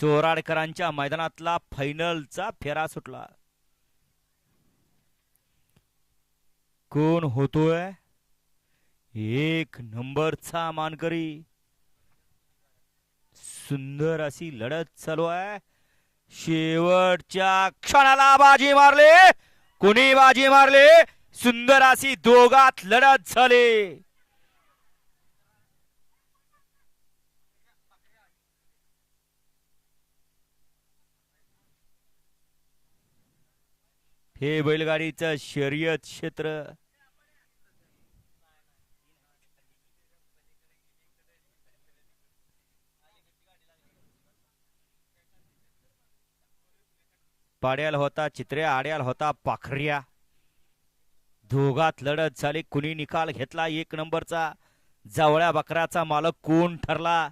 चोराडकरांच्या मैदानातला फायनलचा फेरा सुटला. कोण होतोय? एक नंबरचा मानकरी. सुंदर अशी लढत चालू आहे. शेवटच्या क्षणाला बाजी मारले. कोणी बाजी मारले? सुंदर अशी दोघात लढत झाली. हे बैलगाडीचं शर्यत क्षेत्र. पाड्याल होता चित्र्या आड्याल होता पाखऱ्या. दोघात लढत झाली. कुणी निकाल घेतला? एक नंबरचा जावळ्या बकराचा मालक कोण ठरला?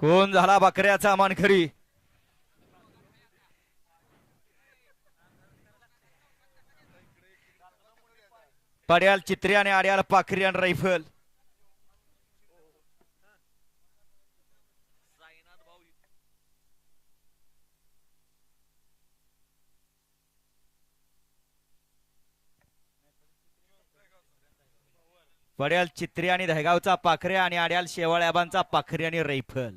कोण झाला बकऱ्याचा मानखरी पड्याल चित्रे आणि आड्याल पाखरी आणि रायफल. पड्याल चित्रे आणि दहेगावचा पाखरे आणि आड्याल शेवाळ्याबांचा पाखरी आणि रायफल.